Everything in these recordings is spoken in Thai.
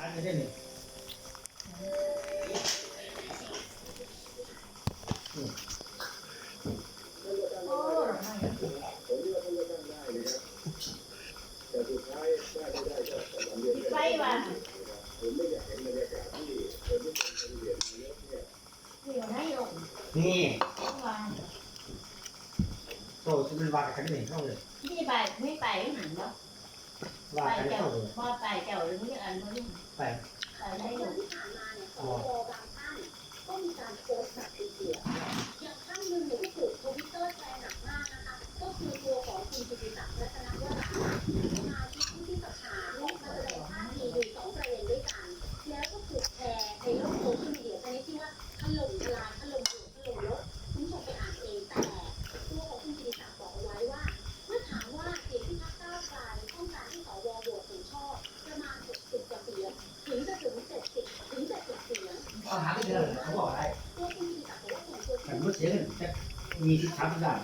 อันนี้ได้นี่ไปว่ะเดี๋ยวให้ลงนี่วางโซ่จะเป็นวางกันนี่เข้าเลยนี่ไปไม่ไปไม่หันแล้ว วางไปกันเจ้าเข้าเลยพ่อไปเจ้าหรือนี่อันนี้ไปไปให้ลงที่ผ่านมาเนี่ยสวบางท่านก็มีการโพสต์แบบเสียอย่า กที่สวเนี่ย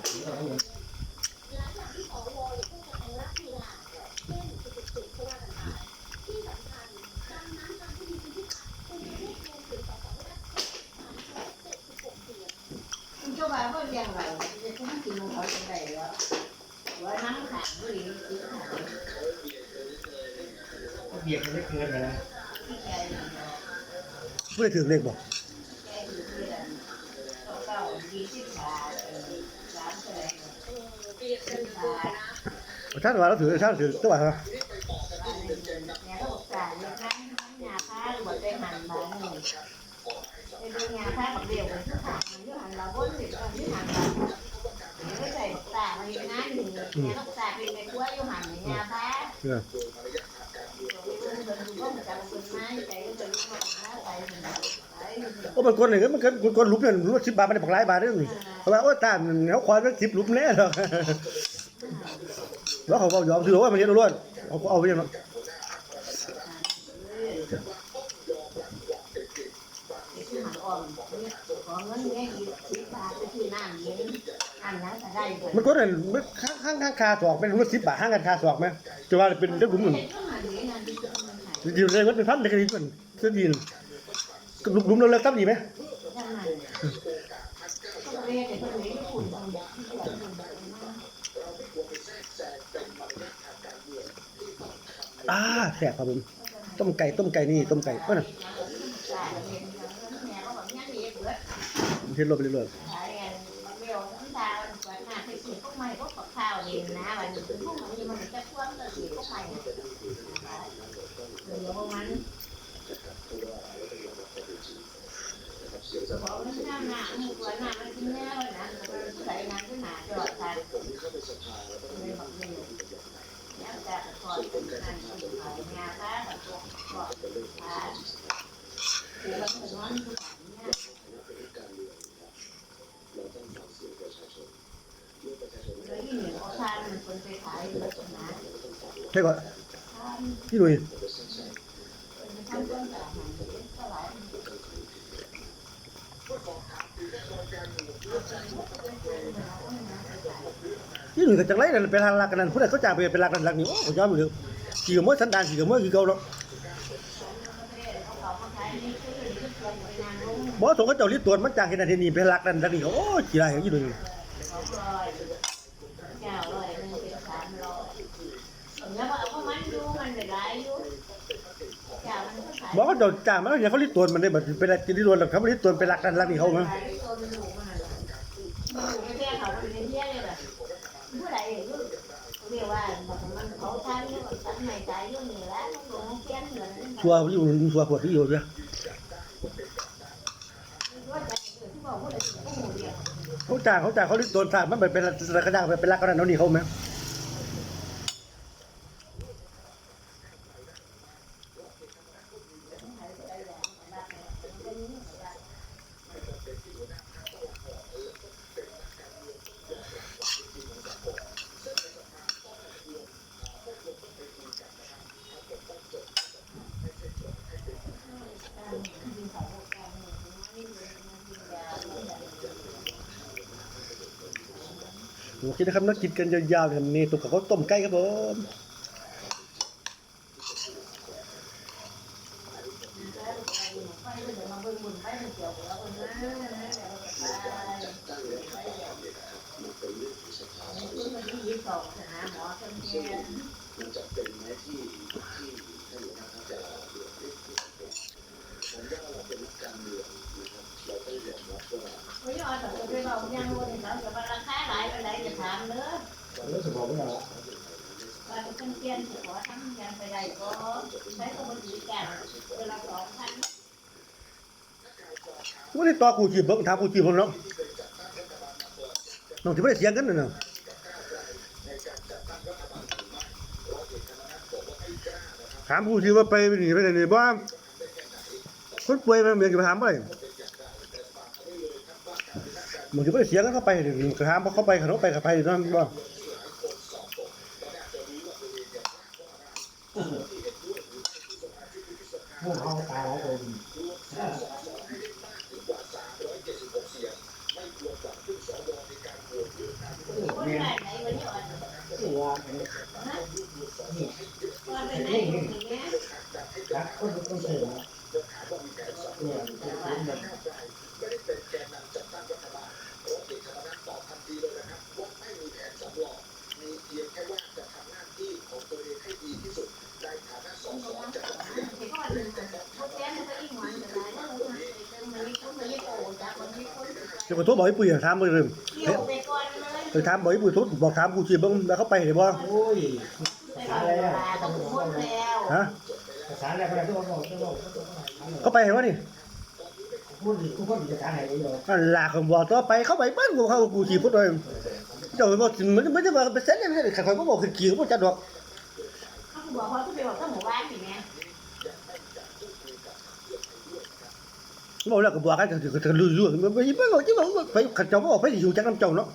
ก็จะทำรับทีลาเช่นจุดๆก็ว่านไปที่สำคัญดังนั้นการที่มีคุณที่ศักดิ์คุณจะได้สามร้อยเจ้าบ่าวก็เลี้ยงเราจะต้องกินของเขาจังไดวะว่าน้ำขังก็ดีคือขังเบียดมันไม่เกินเลยนะที่แกอยู่เนาะไม่ได้ถือเลขบอกยี่สิบสาม ท่านว่าเราถือท่านถือตัวเหรอเนี่ยเขาบอ กจ่ายเนี่ยนะยาผ้าหรือว่าไปหันมาหนึ่งไปดูยาผ้าแบบเดียวกันที่หันมันที่หันเก็ถึงตอนที่หันเราไหนึ่งเนี่ยต้องตาเป็นไปกล้วยอยู่หันยาผ้าเออโอ้มันคนคนลุบเนี่ยรู้สิบบาทมันได้ผักหลายบาทเรื่อเพราะว่าโอ้ตามเขาควานสักสิบลุบแน่หรอกแล้วเขาบอกยอมถือว่ามันเรียนรู้เอาเอาไปยังมันก็เนี่ยข้างข้างข้างคาสอกเป็นรู้สิบบาทห้างกันคาสอกไหมจะว่าเป็นเรื่องหลุมหนุนอยู่ในวัดเป็นพันเลยกันดีกว่าเสื้อยีน หลุมหลุมเราเลิกตั้มดีไหมอ่าแสบครับผมต้มไก่ต้มไก่นี่ต้มไก่ก็นะเทลมไปเรื่อยข้ ใส่น้ำขึ้นหนาจอดทันเลยบอกเลยแล้วจะถอดเป็นอันสุดท้ายงานบ้านแบบตัวถอดทานคือมันถึงวันทุกวันเนี่ยแล้วที่หนึ่งเอาทานมันคนไปขายแล้วตรงนั้นใช่ก่อนทานพี่หนุ่ย ทำต้นสามันเท่าไหร่ พี่หนุ่ยก็จังไรนั่นเป็นทางลักกันนั่นผู้ใดเขาจ้างไปเป็นลักกันลักนี่โอ้ยอมอยู่ขี่กับมวยสันดานขี่กับมวยคือเก่าแล้วบอสงฆ์เขาเจ้าลิตรตัวมันจางเห็นอันนี้เป็นหลักนั่นแล้วนี่โอ้ยกี่ไรอย่างนี้ดูนี่บอกเขาเจ้าจ้างมันแล้วอย่างเขาลิตรตัวมันได้แบบเป็นอะไรลิตรตัวเขาลิตรตัวเป็นหลักนั่นหลักนี่เขาไหม ชัวร์อยู่ชัวร์ปวดที่อยู่เนี่ยเขาจ้างเขาจ้างเขาลิตรตัวสางมันเป็นเป็นกระด้างเป็นหลักกันนั่นนี่เขาไหม โอเคนะครับนักกินกันยาวๆเนี่ยนี่ตัวกับเขาต้มไก่ครับผมไปเดี๋ยวมาเบิ่งบุญไปมันเกี่ยวกับเรา ว่าเป็นเปลี่ยนขอทำยังไปได้ก็ใช้ตัวดีกันเวลาสองพันว่าได้ต่อกูจีบเบิ่งถามกูจีบเบิ่งเนาะน้องสิบ่ได้เสียงกันนั่นน่ะถามกูสิว่าไปนี่ไปไหนนี่บ่คนป่วยมันอยากจะไปถามบ่ได้มันสิบ่ได้เสียงกันเข้าไปนี่ก็ถามบ่เข้าไปเขาไปก็ไปนั่นบ่ พวกเขาตายหลายคนคนไหนไหนวันนี้อ่อน ที่ว่า ว่าไปไหนอย่างเงี้ย รักคนคนเสือเนี่ยเป็น มีเพียงแค่ว่าจะทำหน้าที่ของตัวเองให้ดีที่สุดในฐานะสสจะทำ thì có anh có chén nó có ý ngoại rồi lại nó luôn mình đi cũng mình đi cổ chả mình đi cũng เดี๋ยวก็โทรบอกให้ปุ้ยถามเบิ่งเลย nhiều về con nó ไปถามบอกให้ปุ้ยโทรบอกถามกูจีบเบิ่งแล้วเขาไปได้บ่โอ้ยภาษาอะไรอะ là ต้อง không บอก muốn theo ฮะภาษาอะไรก็ได้ทุกคนบอกทุกคนเขาไปเห็นว่านี่พูดทุกคนภาษาไหนอยู่นั่นล่ะเขาบอกต่อไปเขาไปเปิ้นกูเขากูจีบพุ่นเลยเจ้าบ่มันมันจะว่าไปเซ็นให้ใครๆบ่บอกคือกี่บ่จัดดอก không bỏ hoa cái điều có một bán gì nè บอกแล้วก็บอกกันก็ก็รู้ๆมันไปเปิ้นบอกจิบอกไปเขาเจ้าบ่บอกไปอยู่จักน้ำเจ้าเนาะ